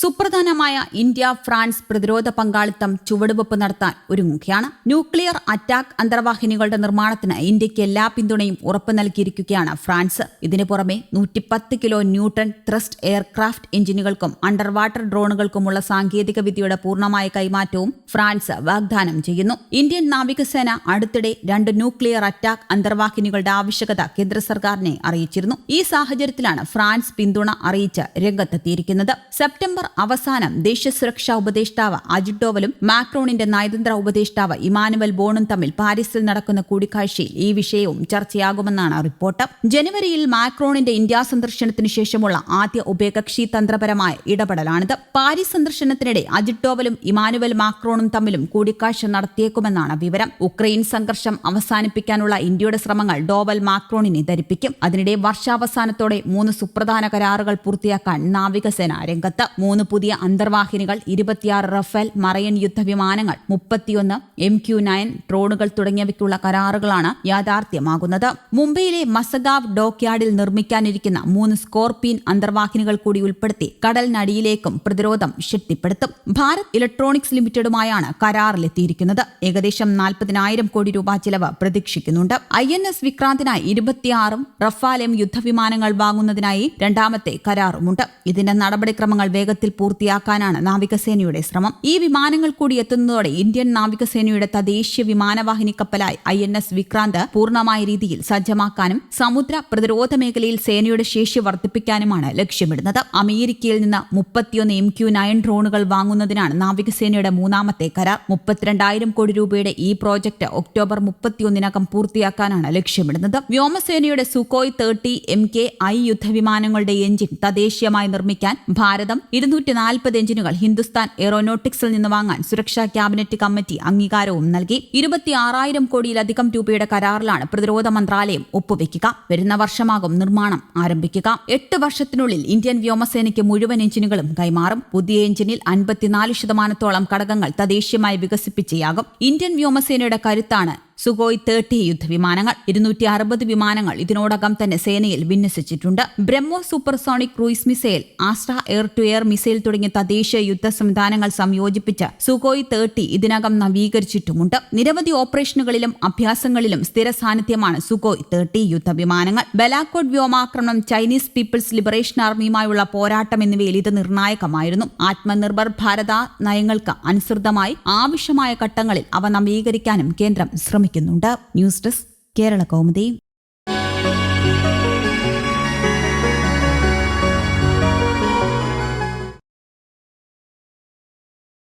സുപ്രധാനമായ India France പ്രതിരോധ പങ്കാളിത്തം ചുവടുവെപ്പ് നടത്താൻ ഒരുങ്ങുകയാണ്. ന്യൂക്ലിയർ അറ്റാക്ക് അന്തർവാഹിനികളുടെ നിർമ്മാണത്തിന് ഇന്ത്യയ്ക്ക് എല്ലാ പിന്തുണയും ഉറപ്പു നൽകിയിരിക്കുകയാണ് ഫ്രാൻസ്. ഇതിനു പുറമെ നൂറ്റിപ്പത്ത് കിലോ ന്യൂട്ടൺ ത്രസ്റ്റ് എയർക്രാഫ്റ്റ് എഞ്ചിനുകൾക്കും അണ്ടർ വാട്ടർ ഡ്രോണുകൾക്കുമുള്ള സാങ്കേതിക വിദ്യയുടെ പൂർണമായ കൈമാറ്റവും ഫ്രാൻസ് വാഗ്ദാനം ചെയ്യുന്നു. ഇന്ത്യൻ നാവികസേന അടുത്തിടെ രണ്ട് ന്യൂക്ലിയർ അറ്റാക്ക് അന്തർവാഹിനികളുടെ ആവശ്യകത കേന്ദ്ര സർക്കാരിനെ അറിയിച്ചിരുന്നു. ഈ സാഹചര്യത്തിലാണ് ഫ്രാൻസ് പിന്തുണ അറിയിച്ച് രംഗത്തെത്തിയിരിക്കുന്നത്. സെപ്റ്റംബർ അവസാനം ദേശീയ സുരക്ഷാ ഉപദേഷ്ടാവ് അജിത് ഡോവലും മാക്രോണിന്റെ നയതന്ത്ര ഉപദേഷ്ടാവ് ഇമാനുവൽ ബോണും തമ്മിൽ പാരീസിൽ നടക്കുന്ന കൂടിക്കാഴ്ചയിൽ ഈ വിഷയവും ചർച്ചയാകുമെന്നാണ് റിപ്പോർട്ട്. ജനുവരിയിൽ മാക്രോണിന്റെ ഇന്ത്യ സന്ദർശനത്തിന് ശേഷമുള്ള ആദ്യ ഉഭയകക്ഷി തന്ത്രപരമായ ഇടപെടലാണിത്. പാരീസ് സന്ദർശനത്തിനിടെ അജിത് ഡോവലും ഇമാനുവൽ മാക്രോണും തമ്മിലും കൂടിക്കാഴ്ച നടത്തിയേക്കുമെന്നാണ് വിവരം. ഉക്രൈൻ സംഘർഷം അവസാനിപ്പിക്കാനുള്ള ഇന്ത്യയുടെ ശ്രമങ്ങൾ ഡോവൽ മാക്രോണിനെ ധരിപ്പിക്കും. അതിനിടെ വർഷാവസാനത്തോടെ മൂന്ന് സുപ്രധാന കരാറുകൾ പൂർത്തിയാക്കാൻ നാവികസേന രംഗത്ത്. മൂന്ന് പുതിയ അന്തർവാഹിനികൾ ഇരുപത്തിയാറ് റഫേൽ മറയൻ യുദ്ധവിമാനങ്ങൾ മുപ്പത്തിയൊന്ന് എം ക്യു നയൻ ഡ്രോണുകൾ തുടങ്ങിയവയ്ക്കുള്ള കരാറുകളാണ് യാഥാർത്ഥ്യമാകുന്നത്. മുംബൈയിലെ മസഗാവ് ഡോക്യാർഡിൽ നിർമ്മിക്കാനിരിക്കുന്ന മൂന്ന് സ്കോർപിയൻ അന്തർവാഹിനികൾ കൂടി ഉൾപ്പെടുത്തി കടലിനടിയിലേക്കും പ്രതിരോധം ശക്തിപ്പെടുത്തും. ഭാരത് ഇലക്ട്രോണിക്സ് ലിമിറ്റഡുമായാണ് കരാറിലെത്തിയിരിക്കുന്നത്. ഏകദേശം നാൽപ്പതിനായിരം കോടി രൂപ ചിലവ് പ്രതീക്ഷിക്കുന്നുണ്ട്. ഐ എൻ എസ് വിക്രാന്തിനായി ഇരുപത്തിയാറും റഫാൽ എം യുദ്ധവിമാനങ്ങൾ വാങ്ങുന്നതിനായി രണ്ടാമത്തെ കരാറുമുണ്ട്. ഇതിന്റെ നടപടിക്രമങ്ങൾ വേഗത്തിൽ പൂർത്തിയാക്കാനാണ് നാവികസേനയുടെ ശ്രമം. ഈ വിമാനങ്ങൾ കൂടി എത്തുന്നതോടെ ഇന്ത്യൻ നാവികസേനയുടെ തദ്ദേശീയ വിമാനവാഹിനി കപ്പലായി ഐ എൻ എസ് വിക്രാന്ത് പൂർണമായ രീതിയിൽ സജ്ജമാക്കാനും സമുദ്ര പ്രതിരോധ മേഖലയിൽ സേനയുടെ ശേഷി വർദ്ധിപ്പിക്കാനുമാണ് ലക്ഷ്യമിടുന്നത്. അമേരിക്കയിൽ നിന്ന് മുപ്പത്തിയൊന്ന് എം ക്യു നയൻ ഡ്രോണുകൾ വാങ്ങുന്നതിനാണ് നാവികസേനയുടെ മൂന്നാമത്തെ കരാർ. മുപ്പത്തിരണ്ടായിരം കോടി രൂപയുടെ ഈ പ്രോജക്ട് ഒക്ടോബർ മുപ്പത്തിയൊന്നിനകം പൂർത്തിയാക്കാനാണ് ലക്ഷ്യമിടുന്നത്. വ്യോമസേനയുടെ Sukhoi thirty M K I യുദ്ധവിമാനങ്ങളുടെ engine തദ്ദേശീയമായി നിർമ്മിക്കാൻ ഭാരതം ഇരുന്നൂറ്റി നാൽപ്പത് എഞ്ചിനുകൾ ഹിന്ദുസ്ഥാൻ എയറോനോട്ടിക്സിൽ നിന്ന് വാങ്ങാൻ സുരക്ഷാ ക്യാബിനറ്റ് കമ്മിറ്റി അംഗീകാരവും നൽകി. ഇരുപത്തി ആറായിരം കോടിയിലധികം രൂപയുടെ കരാറിലാണ് പ്രതിരോധ മന്ത്രാലയം ഒപ്പുവെക്കുക. വരുന്ന വർഷമാകും നിർമ്മാണം ആരംഭിക്കുക. എട്ട് വർഷത്തിനുള്ളിൽ ഇന്ത്യൻ വ്യോമസേനയ്ക്ക് മുഴുവൻ എഞ്ചിനുകളും കൈമാറും. പുതിയ എഞ്ചിനിൽ അൻപത്തിനാല് ശതമാനത്തോളം ഘടകങ്ങൾ തദ്ദേശീയമായി വികസിപ്പിച്ചയാകും. ഇന്ത്യൻ വ്യോമസേനയുടെ കരുത്താണ് സുഗോയ് തേർട്ടി യുദ്ധവിമാനങ്ങൾ ഇരുന്നൂറ്റി അറുപത് വിമാനങ്ങൾ ഇതിനോടകം തന്നെ സേനയിൽ വിന്യസിച്ചിട്ടുണ്ട്. BrahMos supersonic cruise missile Astra air to air missile തുടങ്ങിയ തദ്ദേശീയ യുദ്ധ സംവിധാനങ്ങൾ സംയോജിപ്പിച്ച് സുഗോയ് തേർട്ടി ഇതിനകം നവീകരിച്ചിട്ടുമുണ്ട്. നിരവധി ഓപ്പറേഷനുകളിലും അഭ്യാസങ്ങളിലും സ്ഥിര സാന്നിധ്യമാണ് സുഗോയ് തേർട്ടി യുദ്ധവിമാനങ്ങൾ. ബലാക്കോട്ട് വ്യോമാക്രമണം ചൈനീസ് പീപ്പിൾസ് ലിബറേഷൻ ആർമിയുമായുള്ള പോരാട്ടം എന്നിവയിൽ ഇത് നിർണായകമായിരുന്നു. ആത്മനിർഭർ ഭാരത നയങ്ങൾക്ക് അനുസൃതമായി ആവശ്യമായ ഘട്ടങ്ങളിൽ അവ നവീകരിക്കാനും കേന്ദ്രം ശ്രമിക്കുന്നുണ്ട് ന്യൂസ് ഡെസ്ക് കേരള കൗമുദി.